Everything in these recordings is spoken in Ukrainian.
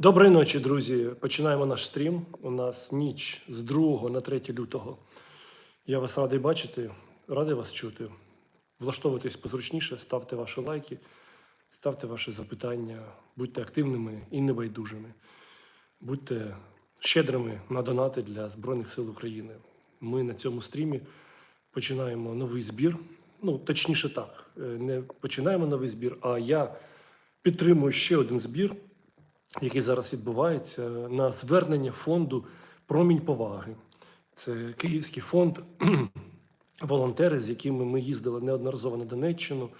Доброї ночі, друзі. Починаємо наш стрім. У нас ніч з 2 на 3 лютого. Я вас радий бачити, радий вас чути. Влаштовуйтесь позручніше, ставте ваші лайки, ставте ваші запитання, будьте активними і небайдужими. Будьте щедрими на донати для Збройних сил України. Ми на цьому стрімі починаємо новий збір. Ну, точніше так, е, не починаємо новий збір, а я підтримую ще один збір який зараз відбувається на звернення фонду Промінь поваги. Це Київський фонд, волонтери, з якими ми їздили неодноразово на Донеччину,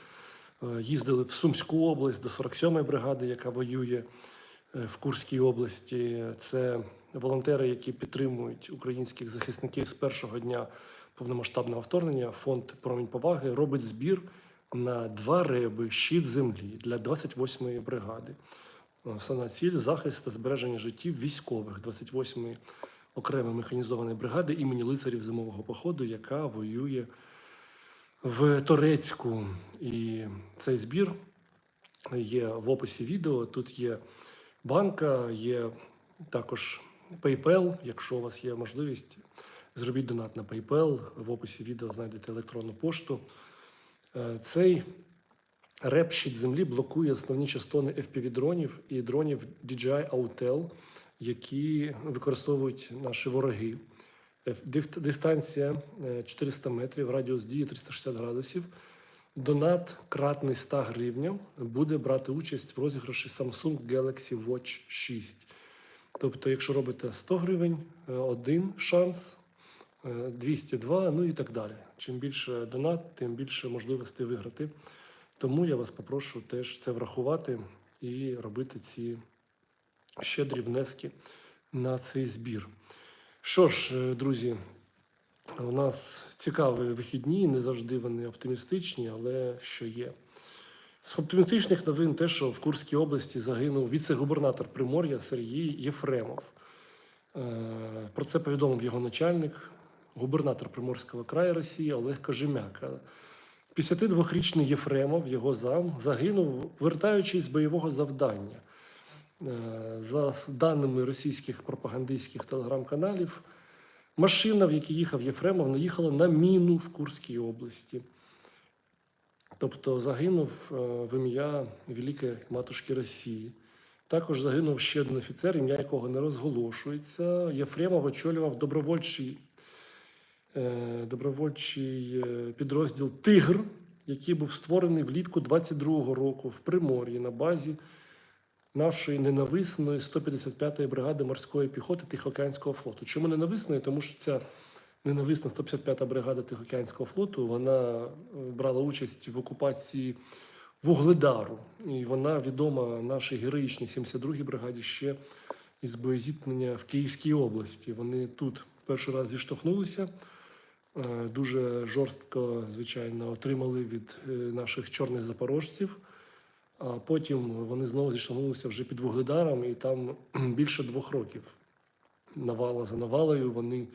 е, їздили в Сумську область до 47-ї бригади, яка воює е, в Курській області. Це волонтери, які підтримують українських захисників з першого дня повномасштабного вторгнення. Фонд Промінь поваги робить збір на два реби щит землі для 28-ї бригади. Основна ціль захист та збереження життів військових 28-ї окремої механізованої бригади імені лицарів зимового походу, яка воює в Торецьку. І цей збір є в описі відео. Тут є банка, є також PayPal. Якщо у вас є можливість, зробіть донат на PayPal. В описі відео знайдете електронну пошту. Е, Цей Реп щит землі блокує основні частони FPV-дронів і дронів DJI Autel, які використовують наші вороги. Е, Дистанція е, 400 метрів, радіус дії 360 градусів. Донат кратний 100 гривень буде брати участь в розіграші Samsung Galaxy Watch 6. Тобто, якщо робите 100 гривень, е, один шанс, е, 202, ну і так далі. Чим більше донат, тим більше можливостей виграти. Тому я вас попрошу теж це врахувати і робити ці щедрі внески на цей збір. Що ж, е, друзі, у нас цікаві вихідні, не завжди вони оптимістичні, але що є. З оптимістичних новин те, що в Курській області загинув віце-губернатор Примор'я Сергій Єфремов. Е, Про це повідомив його начальник, губернатор Приморського краю Росії Олег Кожемяка. 52-річний Єфремов, його зам, загинув, вертаючись з бойового завдання. Е, За даними російських пропагандистських телеграм-каналів, машина, в якій їхав Єфремов, наїхала на міну в Курській області. Тобто загинув е, в ім'я Великої Матушки Росії. Також загинув ще один офіцер, ім'я якого не розголошується. Єфремов очолював добровольчий добровольчий е, підрозділ Тигр, який був створений влітку 22-го року в Примор'ї на базі нашої ненависної 155-ї бригади морської піхоти Тихоокеанського флоту. Чому ненависної? Тому що ця ненависна 155-та бригада Тихоокеанського флоту вона е, брала участь в окупації Вугледару, і вона відома нашій героїчній 72-й бригаді ще із боєзіткнення в Київській області. Вони тут перший раз зіштовхнулися. Е, Дуже жорстко, звичайно, отримали від е, наших чорних запорожців. А потім вони знову зіштовхнулися вже під Вугледаром, і там більше двох років навала за навалою вони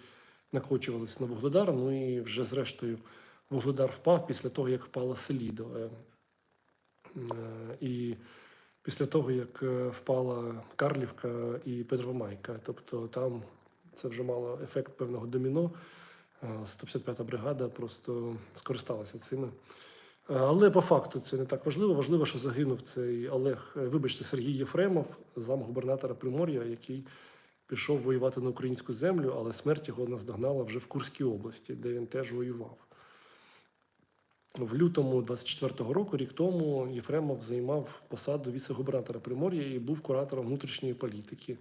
накочувалися на Вугледар. Ну і вже зрештою Вугледар впав після того, як впала Селідо. Е, І після того, як впала Карлівка і Петровомайка. Тобто там це вже мало ефект певного доміно. Е, 155-та бригада просто скористалася цими. Е, Але по факту це не так важливо. Важливо, що загинув цей Олег, е, вибачте, Сергій Єфремов, замгубернатора Примор'я, який пішов воювати на українську землю, але смерть його наздогнала вже в Курській області, де він теж воював. В лютому 24-го року, рік тому, Єфремов займав посаду віце-губернатора Примор'я і був куратором внутрішньої політики.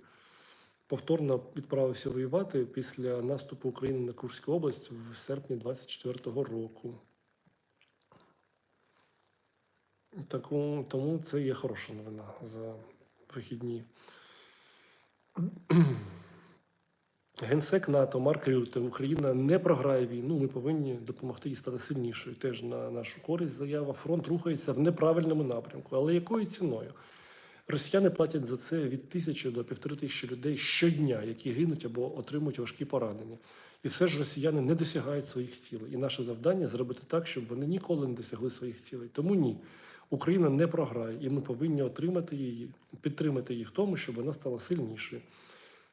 Повторно відправився воювати після наступу України на Курську область в серпні 24-го року. Таку, тому це є хороша новина за вихідні. Генсек НАТО Марк Рюте, Україна не програє війну. Ми повинні допомогти їй стати сильнішою. Теж на нашу користь заява. Фронт рухається в неправильному напрямку. Але якою ціною? Росіяни платять за це від тисячі до півтори тисячі людей щодня, які гинуть або отримують важкі поранення. І все ж росіяни не досягають своїх цілей. І наше завдання зробити так, щоб вони ніколи не досягли своїх цілей. Тому ні. Україна не програє, і ми повинні отримати її, підтримати її в тому, щоб вона стала сильнішою,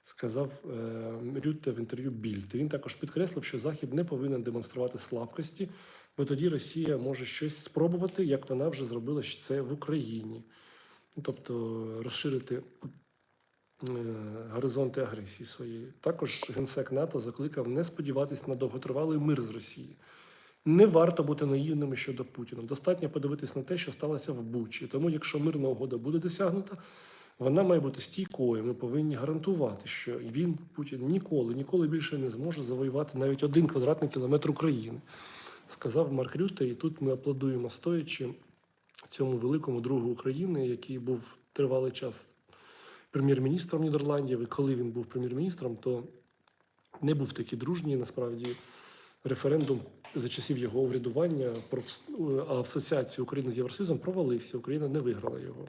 сказав е, Рютте в інтерв'ю Більд. Він також підкреслив, що Захід не повинен демонструвати слабкості, бо тоді Росія може щось спробувати, як вона вже зробила це в Україні. Тобто розширити е, горизонти агресії своєї. Також генсек НАТО закликав не сподіватись на довготривалий мир з Росії. Не варто бути наївними щодо Путіна. Достатньо подивитись на те, що сталося в Бучі. Тому, якщо мирна угода буде досягнута, вона має бути стійкою. Ми повинні гарантувати, що він, Путін, ніколи, ніколи більше не зможе завоювати навіть один квадратний кілометр України, сказав Марк Рютте. І тут ми аплодуємо стоячи цьому великому другу України, який був тривалий час прем'єр-міністром Нідерландів. І коли він був прем'єр-міністром, то не був такий дружній насправді референдум за часів його урядування про асоціацію України з Євросоюзом провалився. Україна не виграла його.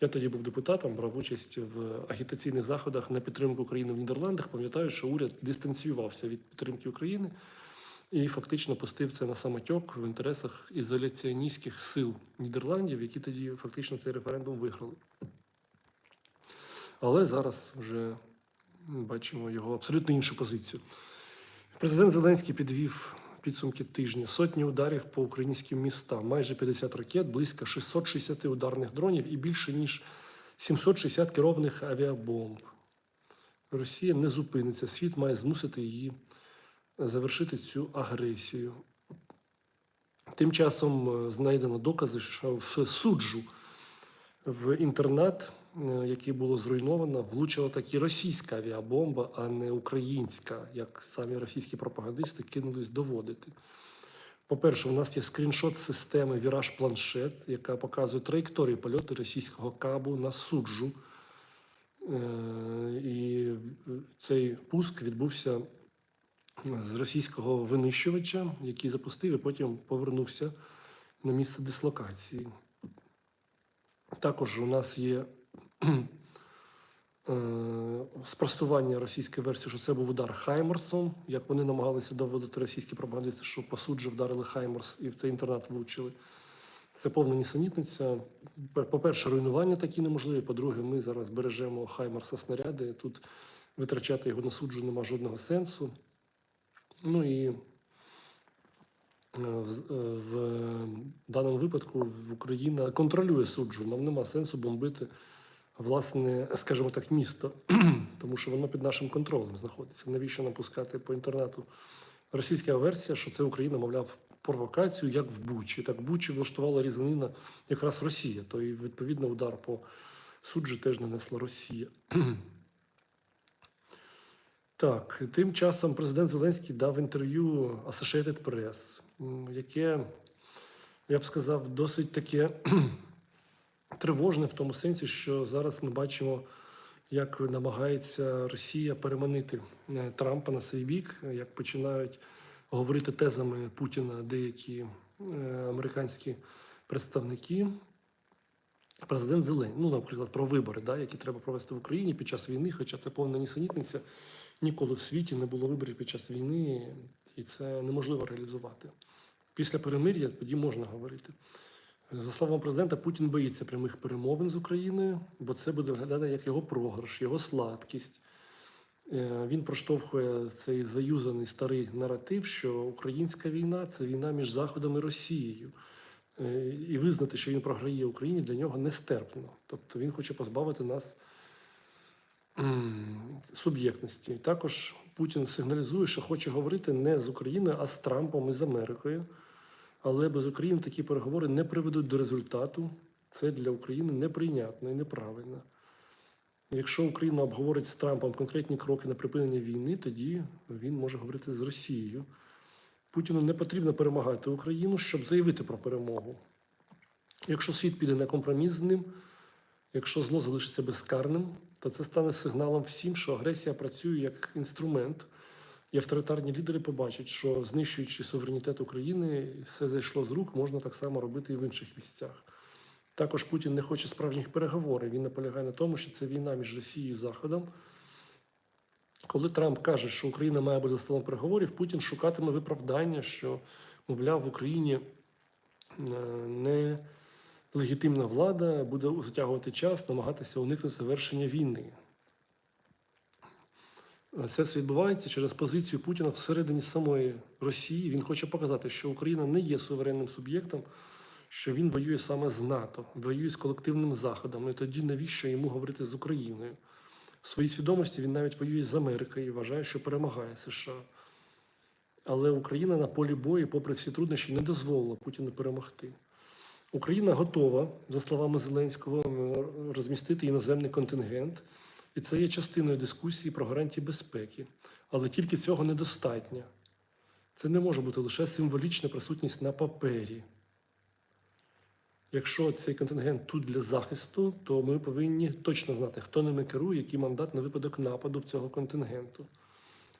Я тоді був депутатом, брав участь в агітаційних заходах на підтримку України в Нідерландах. Пам'ятаю, що уряд дистанціювався від підтримки України і фактично пустив це на самотьок в інтересах ізоляціоністських сил Нідерландів, які тоді фактично цей референдум виграли. Але зараз вже бачимо його абсолютно іншу позицію. Президент Зеленський підвів підсумки тижня. Сотні ударів по українським містам, майже 50 ракет, близько 660 ударних дронів і більше ніж 760 керованих авіабомб. Росія не зупиниться. Світ має змусити її завершити цю агресію. Тим часом е, знайдено докази, що в суджу в інтернат, е, який було зруйновано, влучила таки російська авіабомба, а не українська, як самі російські пропагандисти кинулись доводити. По-перше, у нас є скріншот системи Віраж Планшет, яка показує траєкторію польоту російського кабу на суджу. Е, І цей пуск відбувся з російського винищувача, який запустив і потім повернувся на місце дислокації. Також у нас є е, спростування російської версії, що це був удар Хаймерсом, як вони намагалися доводити російські пропагандисти, що по суджі вдарили Хаймерс і в цей інтернат влучили. Це повна нісенітниця. По-перше, руйнування такі неможливі. По-друге, ми зараз бережемо Хаймерса снаряди. Тут витрачати його на суджу нема жодного сенсу. Ну і е, е, в даному випадку Україна контролює суджу. Нам нема сенсу бомбити власне, скажімо так, місто, тому що воно під нашим контролем знаходиться. Навіщо нам пускати по інтернету? Російська версія, що це Україна, мовляв, провокацію, як в Бучі. Так Бучі влаштувала різанина якраз Росія. То і відповідно удар по суджі теж нанесла Росія. Так, тим часом президент Зеленський дав інтерв'ю Associated Press, яке, я б сказав, досить таке тривожне в тому сенсі, що зараз ми бачимо, як намагається Росія переманити е, Трампа на свій бік, як починають говорити тезами Путіна деякі е, американські представники. Президент Зеленський, ну, наприклад, про вибори, да, які треба провести в Україні під час війни, хоча це повна нісенітниця. Ніколи в світі не було виборів під час війни, і це неможливо реалізувати. Після перемир'я тоді можна говорити. За словами президента, Путін боїться прямих перемовин з Україною, бо це буде виглядати як його програш, його слабкість. Е, Він проштовхує цей заюзаний старий наратив, що українська війна це війна між Заходом і Росією. Е, І визнати, що він програє Україні, для нього нестерпно. Тобто він хоче позбавити нас суб'єктності. Також Путін сигналізує, що хоче говорити не з Україною, а з Трампом і з Америкою. Але без України такі переговори не приведуть до результату. Це для України неприйнятно і неправильно. Якщо Україна обговорить з Трампом конкретні кроки на припинення війни, тоді він може говорити з Росією. Путіну не потрібно перемагати Україну, щоб заявити про перемогу. Якщо світ піде на компроміс з ним, якщо зло залишиться безкарним, то це стане сигналом всім, що агресія працює як інструмент, і авторитарні лідери побачать, що знищуючи суверенітет України, все зайшло з рук, можна так само робити і в інших місцях. Також Путін не хоче справжніх переговорів. Він наполягає на тому, що це війна між Росією і Заходом. Коли Трамп каже, що Україна має бути за столом переговорів, Путін шукатиме виправдання, що, мовляв, в Україні е, не легітимна влада буде затягувати час, намагатися уникнути завершення війни. Це все відбувається через позицію Путіна всередині самої Росії. Він хоче показати, що Україна не є суверенним суб'єктом, що він воює саме з НАТО, воює з колективним Заходом. І тоді навіщо йому говорити з Україною? В своїй свідомості він навіть воює з Америкою і вважає, що перемагає США. Але Україна на полі бою, попри всі труднощі, не дозволила Путіну перемогти. Україна готова, за словами Зеленського, розмістити іноземний контингент, і це є частиною дискусії про гарантії безпеки. Але тільки цього недостатньо. Це не може бути лише символічна присутність на папері. Якщо цей контингент тут для захисту, то ми повинні точно знати, хто ними керує, який мандат на випадок нападу в цього контингенту.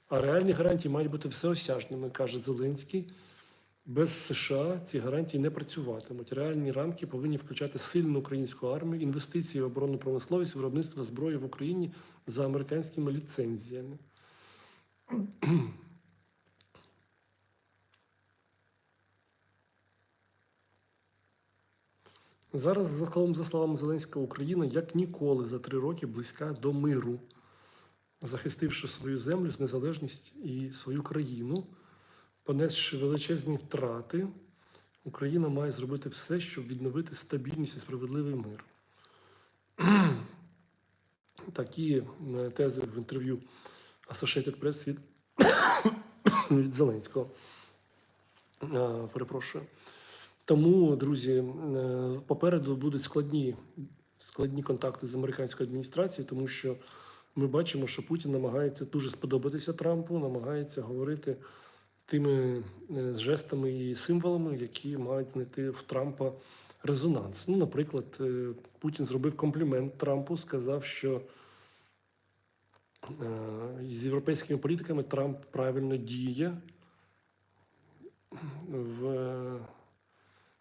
А реальні гарантії мають бути всеосяжними, каже Зеленський. Без США ці гарантії не працюватимуть. Реальні рамки повинні включати сильну українську армію, інвестиції в оборонну промисловість, виробництво зброї в Україні за американськими ліцензіями. Зараз, за словами Зеленського, Україна як ніколи за три роки близька до миру, захистивши свою землю, незалежність і свою країну, понесши величезні втрати, Україна має зробити все, щоб відновити стабільність і справедливий мир. Такі е, тези в інтерв'ю Associated Press від, від Зеленського. Е, Перепрошую. Тому, друзі, е, попереду будуть складні, складні контакти з американською адміністрацією, тому що ми бачимо, що Путін намагається дуже сподобатися Трампу, намагається говорити тими е, жестами і символами, які мають знайти в Трампа резонанс. Ну, наприклад, е, Путін зробив комплімент Трампу, сказав, що е, з європейськими політиками Трамп правильно діє. В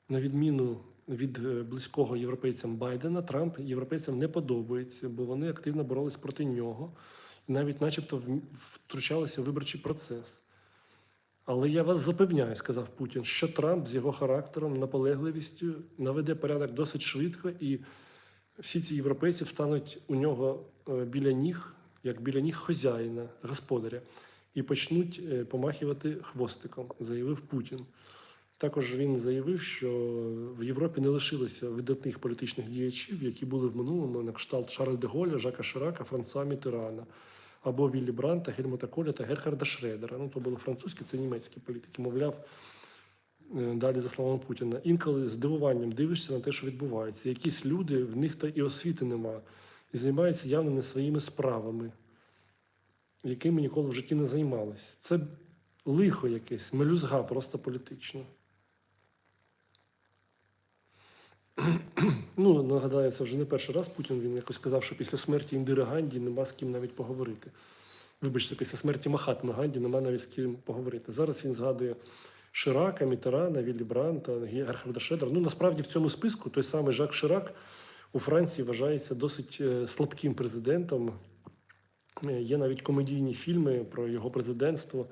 на відміну від близького європейцям Байдена, Трамп європейцям не подобається, бо вони активно боролись проти нього і навіть, начебто, втручалися в виборчий процес. Але я вас запевняю, сказав Путін, що Трамп з його характером, наполегливістю наведе порядок досить швидко, і всі ці європейці встануть у нього е, біля ніг, як біля ніг хазяїна, господаря, і почнуть е, помахувати хвостиком, заявив Путін. Також він заявив, що в Європі не лишилося видатних політичних діячів, які були в минулому на кшталт Шарль де Голля, Жака Ширака, Франсуа Мітерана, або Віллі Бранта, Гельмута Коля та Герхарда Шредера. Ну, то були французькі, це німецькі політики. Мовляв, е, далі за словами Путіна. Інколи здивуванням дивишся на те, що відбувається. Якісь люди, в них та і освіти нема, і займаються явно не своїми справами, якими ніколи в житті не займалися. Це лихо якесь, мелюзга просто політична. Ну, нагадаю, це вже не перший раз Путін він якось сказав, що після смерті Індири Ганді нема з ким навіть поговорити. Вибачте, після смерті Махатми Ганді нема навіть з ким поговорити. Зараз він згадує Ширака, Мітерана, Віллі Бранта, Герхарда Шедера. Ну, насправді в цьому списку той самий Жак Ширак у Франції вважається досить е, слабким президентом. Е, Є навіть комедійні фільми про його президентство,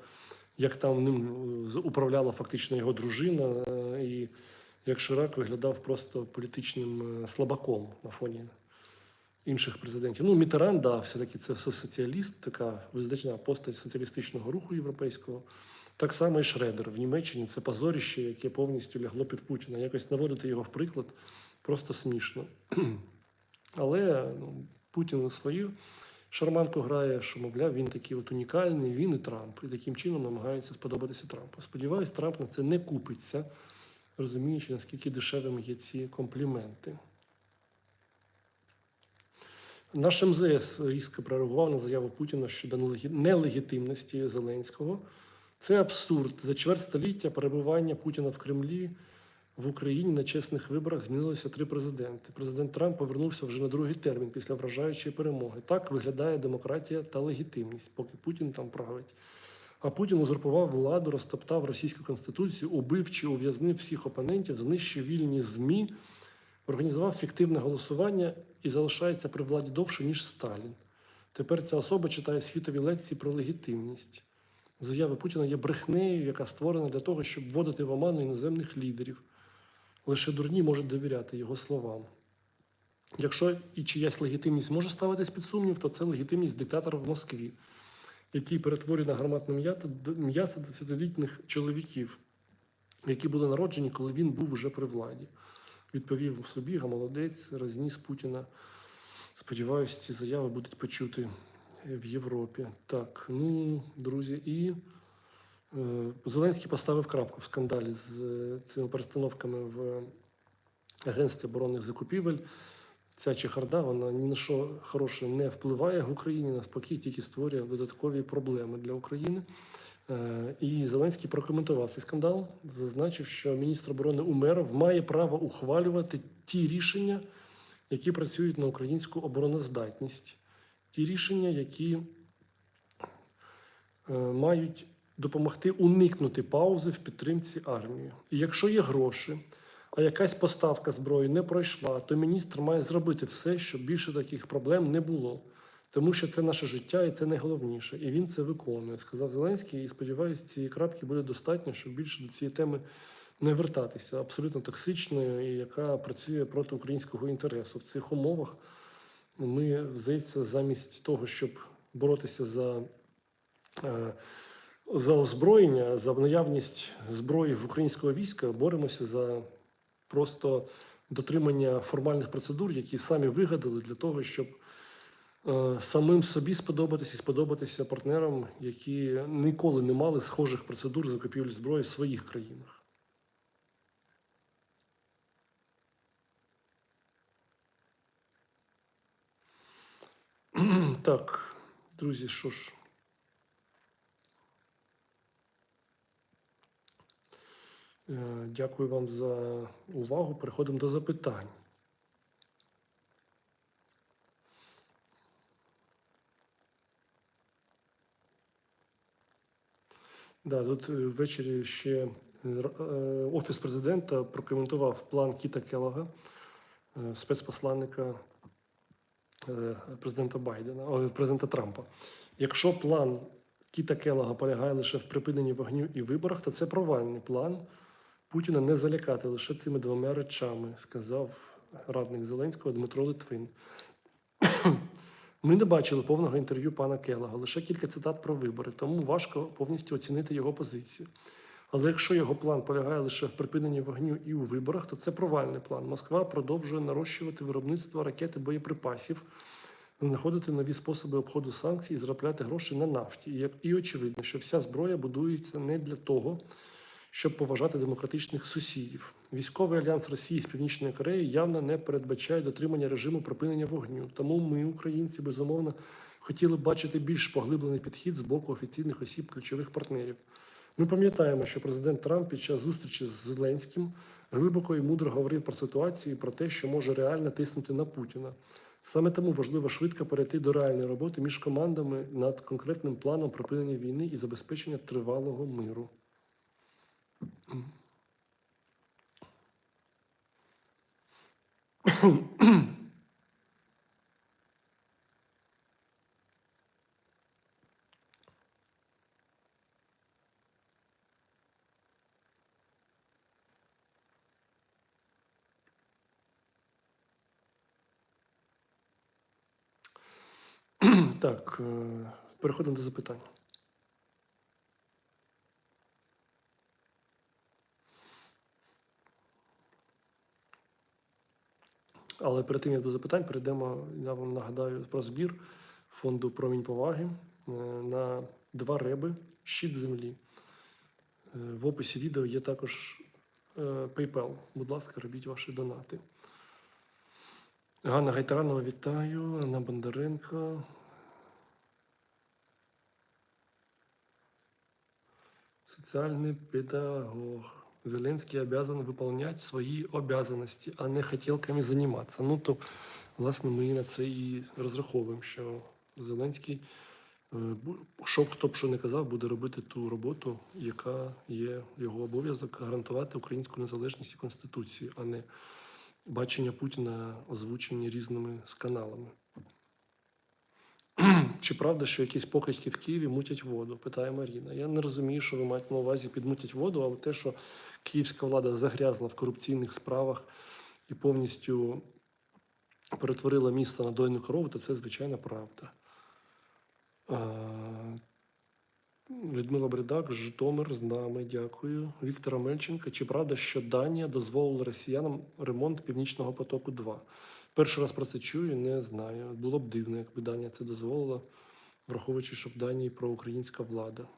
як там ним е, управляла фактично його дружина, і як Ширак виглядав просто політичним е, слабаком на фоні інших президентів. Ну, Мітеран, да, все-таки це соціаліст, така визначна постать соціалістичного руху європейського. Так само і Шредер в Німеччині це позоріще, яке повністю лягло під Путіна. Якось наводити його в приклад просто смішно. Але ну, Путін свою шарманку грає, що, мовляв, він такий от унікальний, він і Трамп. І таким чином намагається сподобатися Трампу. Сподіваюсь, Трамп на це не купиться, розуміючи, наскільки дешевими є ці компліменти. Наш МЗС різко прореагував на заяву Путіна щодо нелегітимності Зеленського. Це абсурд. За чверть століття перебування Путіна в Кремлі в Україні на чесних виборах змінилося три президенти. Президент Трамп повернувся вже на другий термін після вражаючої перемоги. Так виглядає демократія та легітимність, поки Путін там править. А Путін узурпував владу, розтоптав російську конституцію, убив чи ув'язнив всіх опонентів, знищив вільні ЗМІ, організував фіктивне голосування і залишається при владі довше, ніж Сталін. Тепер ця особа читає світові лекції про легітимність. Заяви Путіна є брехнею, яка створена для того, щоб вводити в оману іноземних лідерів. Лише дурні можуть довіряти його словам. Якщо і чиясь легітимність може ставитись під сумнів, то це легітимність диктатора в Москві, який перетворює на гарматне м'ясо десятилітніх чоловіків, які були народжені, коли він був уже при владі. Відповів Собіга, молодець, розніс Путіна. Сподіваюсь, ці заяви будуть почути в Європі. Так, ну, друзі, і е, Зеленський поставив крапку в скандалі з е, цими перестановками в Агентстві оборонних закупівель. Ця чехарда, вона ні на що хороше не впливає в Україні, навпаки, тільки створює додаткові проблеми для України. Е, І Зеленський прокоментував цей скандал, зазначив, що міністр оборони Умеров має право ухвалювати ті рішення, які працюють на українську обороноздатність, ті рішення, які е, мають допомогти уникнути паузи в підтримці армії. І якщо є гроші, а якась поставка зброї не пройшла, то міністр має зробити все, щоб більше таких проблем не було. Тому що це наше життя і це найголовніше. І він це виконує, сказав Зеленський. І сподіваюся, цієї крапки буде достатньо, щоб більше до цієї теми не вертатися. Абсолютно токсичною, і яка працює проти українського інтересу. В цих умовах ми, здається, замість того, щоб боротися за, е, за озброєння, за наявність зброї в українського війська, боремося за просто дотримання формальних процедур, які самі вигадали для того, щоб е, самим собі сподобатися і сподобатися партнерам, які ніколи не мали схожих процедур закупівлі зброї в своїх країнах. Так, друзі, що ж. Дякую вам за увагу. Переходимо до запитань. Да, тут е, ввечері ще е, е, Офіс президента прокоментував план Кіта Келлога, е, спецпосланника е, президента Байдена, президента Трампа. Якщо план Кіта Келлога полягає лише в припиненні вогню і виборах, то це провальний план. Путіна не залякати лише цими двома речами, сказав радник Зеленського Дмитро Литвин. Ми не бачили повного інтерв'ю пана Келлога, лише кілька цитат про вибори, тому важко повністю оцінити його позицію. Але якщо його план полягає лише в припиненні вогню і у виборах, то це провальний план. Москва продовжує нарощувати виробництво ракет і боєприпасів, знаходити нові способи обходу санкцій і заробляти гроші на нафті. І очевидно, що вся зброя будується не для того, щоб поважати демократичних сусідів. Військовий альянс Росії з Північної Кореї явно не передбачає дотримання режиму припинення вогню. Тому ми, українці, безумовно, хотіли бачити більш поглиблений підхід з боку офіційних осіб ключових партнерів. Ми пам'ятаємо, що президент Трамп під час зустрічі з Зеленським глибоко і мудро говорив про ситуацію і про те, що може реально тиснути на Путіна. Саме тому важливо швидко перейти до реальної роботи між командами над конкретним планом припинення війни і забезпечення тривалого миру. Так, е, переходимо до запитань. Але перед тим як до запитань перейдемо, я вам нагадаю про збір фонду Промінь поваги е, на два реби щит землі. Е, В описі відео є також е, PayPal. Будь ласка, робіть ваші донати. Ганна Гайтаранова, вітаю. Анна Бондаренко. Социальный педагог. Зеленський обязан выполнять свої обязанности, а не хотілками займатися. Ну то, власне, ми на це і розраховуємо, що Зеленський, що б хто б що не казав, буде робити ту роботу, яка є його обов'язок гарантувати українську незалежність і конституцію, а не бачення Путіна озвучені різними каналами. Чи правда, що якісь покидьки в Києві мутять воду? питає Маріна. Я не розумію, що ви маєте на увазі підмутять воду, але те, що київська влада загрязла в корупційних справах і повністю перетворила місто на дойну корову, то це звичайна правда. Людмила Бредак, Житомир з нами, дякую. Віктора Мельченка. Чи правда, що Данія дозволила росіянам ремонт Північного потоку 2? Перший раз про це чую, не знаю. Було б дивно, якби Данія це дозволила, враховуючи, що в Данії проукраїнська влада.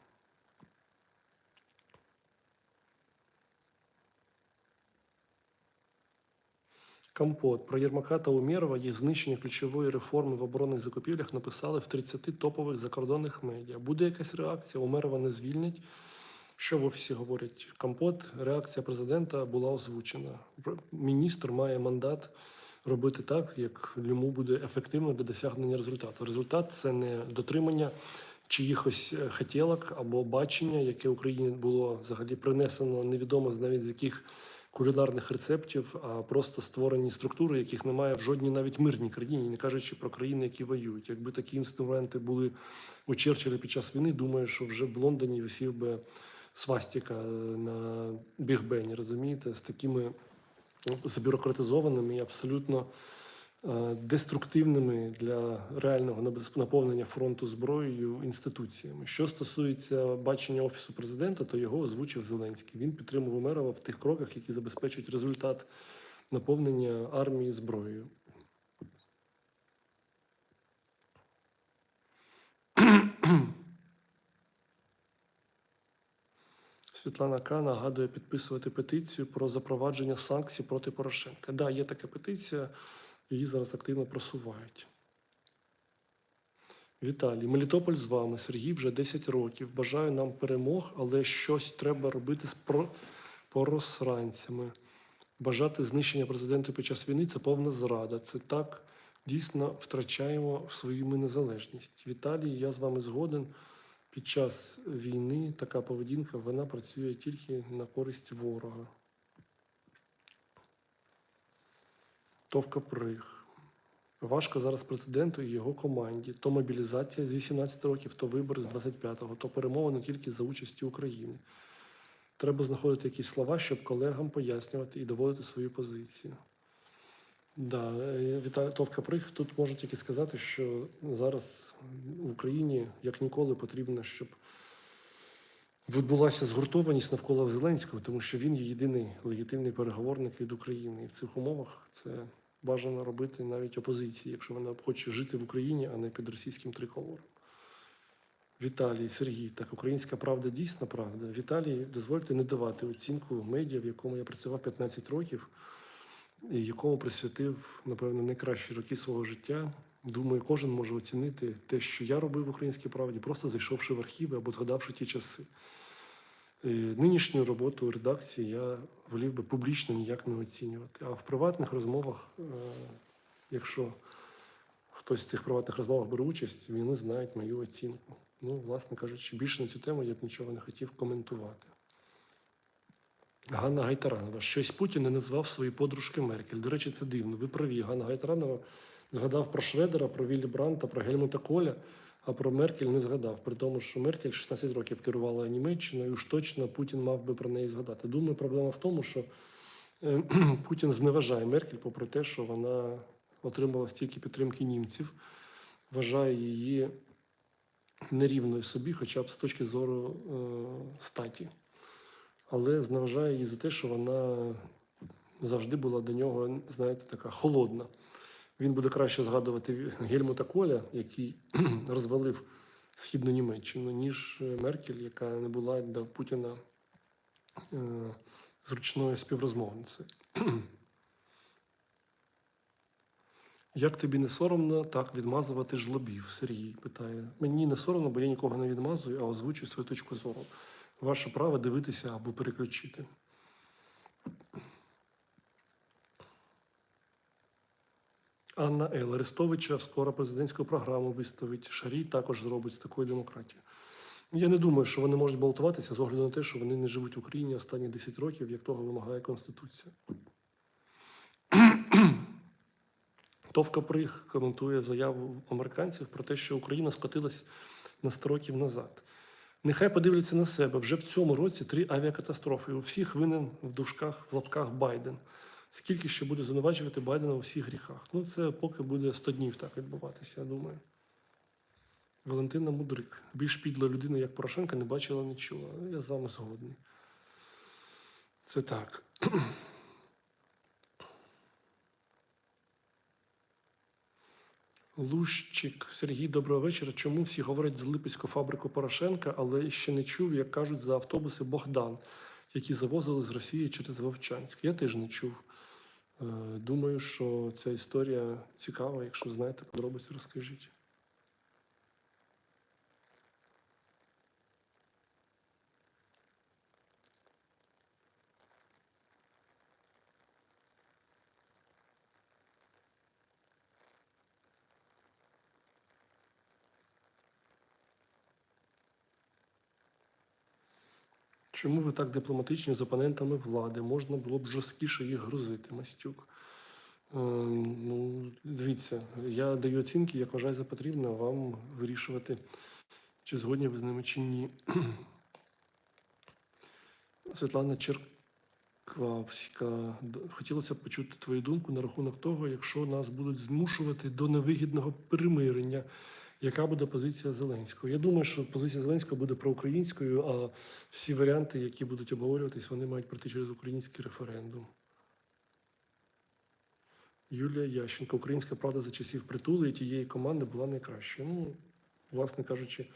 Компот про Єрмака та Умєрова їх знищення ключової реформи в оборонних закупівлях написали в 30 топових закордонних медіа. Буде якась реакція? Умерова не звільнять. Що в офісі говорять? Компот, реакція президента була озвучена. Міністр має мандат робити так, як йому буде ефективно для досягнення результату. Результат це не дотримання чиїхось е, хотілок або бачення, яке Україні було взагалі принесено невідомо навіть з яких кулінарних рецептів, а просто створені структури, яких немає в жодній навіть мирній країні, не кажучи про країни, які воюють. Якби такі інструменти були у Черчилля під час війни, думаю, що вже в Лондоні висів би свастіка на Бігбені, розумієте, з такими забюрократизованими і абсолютно е, деструктивними для реального наповнення фронту зброєю інституціями. Що стосується бачення офісу президента, то його озвучив Зеленський. Він підтримав Умерова в тих кроках, які забезпечують результат наповнення армії зброєю. Світлана К. нагадує підписувати петицію про запровадження санкцій проти Порошенка. Да, є така петиція, її зараз активно просувають. Віталій, Мелітополь з вами. Сергій вже 10 років. Бажаю нам перемог, але щось треба робити з поросранцями. Бажати знищення президента під час війни це повна зрада. Це так дійсно втрачаємо свою незалежність. Віталій, я з вами згоден. Під час війни така поведінка вона працює тільки на користь ворога. Товка прих. Важко зараз президенту і його команді. То мобілізація з 18 років, то вибори з 25-го, то перемовини тільки за участі України. Треба знаходити якісь слова, щоб колегам пояснювати і доводити свою позицію. Да, е, Віталій Товка Прих тут можу тільки сказати, що зараз в Україні як ніколи потрібно, щоб відбулася згуртованість навколо Зеленського, тому що він є єдиний легітимний переговорник від України. І в цих умовах це бажано робити навіть опозиції, якщо вона хоче жити в Україні, а не під російським триколором. Віталій, Сергій, так, українська правда дійсна правда. Віталій, дозвольте не давати оцінку медіа, в якому я працював 15 років якому присвятив, напевно, найкращі роки свого життя. Думаю, кожен може оцінити те, що я робив в українській правді, просто зайшовши в архіви або згадавши ті часи. Е, Нинішню роботу редакції я волів би публічно ніяк не оцінювати. А в приватних розмовах, е, якщо хтось в цих приватних розмовах бере участь, вони знають мою оцінку. Ну, власне кажучи, більше на цю тему я б нічого не хотів коментувати. Ганна Гайтаранова. Щось Путін не назвав свої подружки Меркель. До речі, це дивно. Ви праві. Ганна Гайтаранова згадав про Шредера, про Віллі Бранта, про Гельмута Коля, а про Меркель не згадав. При тому, що Меркель 16 років керувала Німеччиною, і уж точно Путін мав би про неї згадати. Думаю, проблема в тому, що е, Путін зневажає Меркель, попри те, що вона отримала стільки підтримки німців, вважає її нерівною собі, хоча б з точки зору е, статі але зневажає її за те, що вона завжди була до нього, знаєте, така холодна. Він буде краще згадувати Гельмута Коля, який розвалив східну Німеччину, ніж Меркель, яка не була для Путіна е, зручною співрозмовницею. Як тобі не соромно так відмазувати жлобів? Сергій питає. Мені не соромно, бо я нікого не відмазую, а озвучую свою точку зору. Ваше право дивитися або переключити. Анна Ел. Арестовича скоро президентську програму виставить. Шарій також зробить з такою демократією. Я не думаю, що вони можуть балотуватися з огляду на те, що вони не живуть в Україні останні 10 років, як того вимагає Конституція. Товка Приг коментує заяву американців про те, що Україна скотилась на 100 років назад. Нехай подивляться на себе. Вже в цьому році три авіакатастрофи. У всіх винен в дужках, в лапках Байден. Скільки ще буде звинувачувати Байдена у всіх гріхах? Ну, це поки буде 100 днів так відбуватися, я думаю. Валентина Мудрик. Більш підла людина, як Порошенка, не бачила, не чула. Я з вами згодний. Це так. Лущик Сергій, доброго вечора. Чому всі говорять з Липецьку фабрику Порошенка, але ще не чув, як кажуть, за автобуси Богдан, які завозили з Росії через Вовчанськ. Я теж не чув. Е, Думаю, що ця історія цікава. Якщо знаєте подробиці, розкажіть. Чому ви так дипломатичні з опонентами влади? Можна було б жорсткіше їх грузити, Мастюк. Е, ну, дивіться, я даю оцінки, як вважаю за потрібне, вам вирішувати, чи згодні ви з ними, чи ні. Світлана Черквавська. Хотілося б почути твою думку на рахунок того, якщо нас будуть змушувати до невигідного перемирення, яка буде позиція Зеленського? Я думаю, що позиція Зеленського буде проукраїнською, а всі варіанти, які будуть обговорюватись, вони мають пройти через український референдум. Юлія Ященко, Українська правда за часів притули і тієї команди була найкращою. Ну, власне кажучи,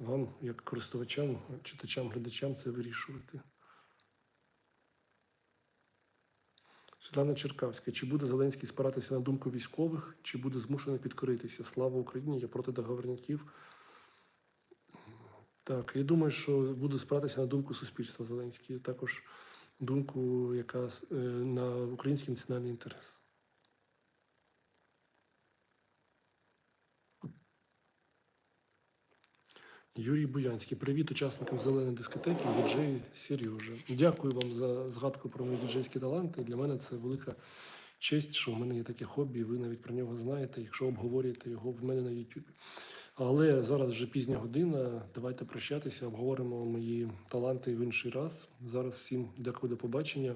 вам, як користувачам, читачам, глядачам, це вирішувати. Світлана Черкавська. Чи буде Зеленський спиратися на думку військових, чи буде змушений підкоритися? Слава Україні! Я проти договорників. Так, я думаю, що буде спиратися на думку суспільства Зеленський, також думку, яка е, на український національний інтерес. Юрій Буянський, привіт учасникам зеленої дискотеки, діджей Сережа. Дякую вам за згадку про мої діджейські таланти. Для мене це велика честь, що в мене є таке хобі, ви навіть про нього знаєте, якщо обговорюєте його в мене на YouTube. Але зараз вже пізня година. Давайте прощатися, обговоримо мої таланти в інший раз. Зараз всім дякую до побачення.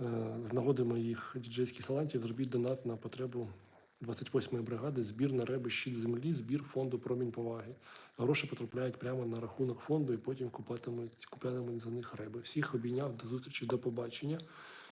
Е, З нагоди моїх діджейських талантів зробіть донат на потребу 28-ї бригади, збір на реби щит землі, збір фонду промінь поваги. Гроші потрапляють прямо на рахунок фонду і потім купатимуть, куплятимуть за них реби. Всіх обійняв до зустрічі, до побачення.